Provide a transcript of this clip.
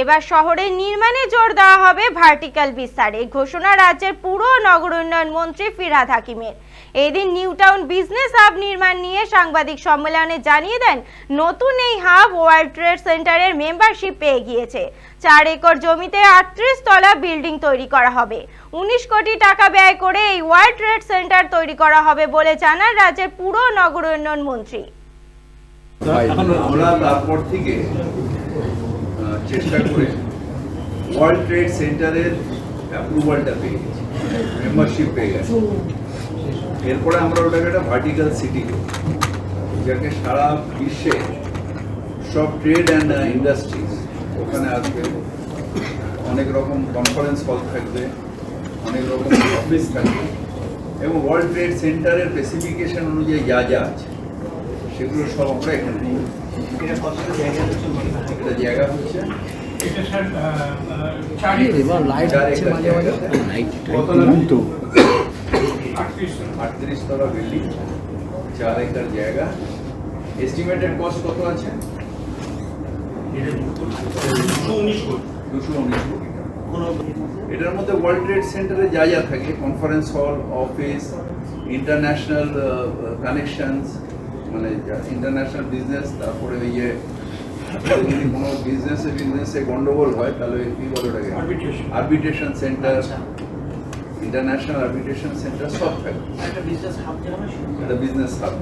এবার শহরে নির্মাণে জোর দেওয়া হবে ভার্টিক্যাল বিস্তার। এই ঘোষণা রাজ্যের পুরো নগর উন্নয়ন মন্ত্রী ফিরহাদ হাকিমের। এদিন নিউ টাউন বিজনেস হাব নির্মাণ নিয়ে সাংবাদিক সম্মেলনে জানিয়ে দেন, নতুন এই হাব ওয়ার্ল্ড ট্রেড সেন্টারের মেম্বারশিপ পেয়ে গিয়েছে। চার একর জমিতে আটত্রিশ তলা বিল্ডিং তৈরি করা হবে। উনিশ কোটি টাকা ব্যয় করে এই ওয়ার্ল্ড ট্রেড সেন্টার তৈরি করা হবে বলে জানান রাজ্যের পুরো নগর উন্নয়ন মন্ত্রী। চেষ্টা করে ওয়ার্ল্ড ট্রেড সেন্টারের অ্যাপ্রুভালটা পেয়ে গেছি মেম্বারশিপ পেয়ে গেছি। এরপরে আমরা ওটাকে একটা ভার্টিক্যাল সিটি যাকে সারা বিশ্বে সব ট্রেড অ্যান্ড ইন্ডাস্ট্রিজ ওখানে আসবে। অনেক রকম কনফারেন্স হল থাকবে, অনেক রকম অফিস থাকবে। এবং ওয়ার্ল্ড ট্রেড সেন্টারের স্পেসিফিকেশন অনুযায়ী যা যা আছে সেগুলো সব আমরা এখানে। এটা জায়গা হচ্ছে? আটত্রিশ তলা। বিল্ডিং চার একর জায়গা। এস্টিমেটেড কস্ট কত আছে? দুশো উনিশ কোটি। এটার মধ্যে ওয়ার্ল্ড ট্রেড সেন্টারে যা যা থাকে conference hall office international connections মানে ইন্টারন্যাশনাল বিজনেস তারপরে ওই যে যদি কোনো বিজনেসে বিজনেসে গন্ডগোল হয় তাহলে কি বলে ওটাকে. Arbitration centre international arbitration centre সব থাকে। একটা বিজনেস হাব একটা বিজনেস হাব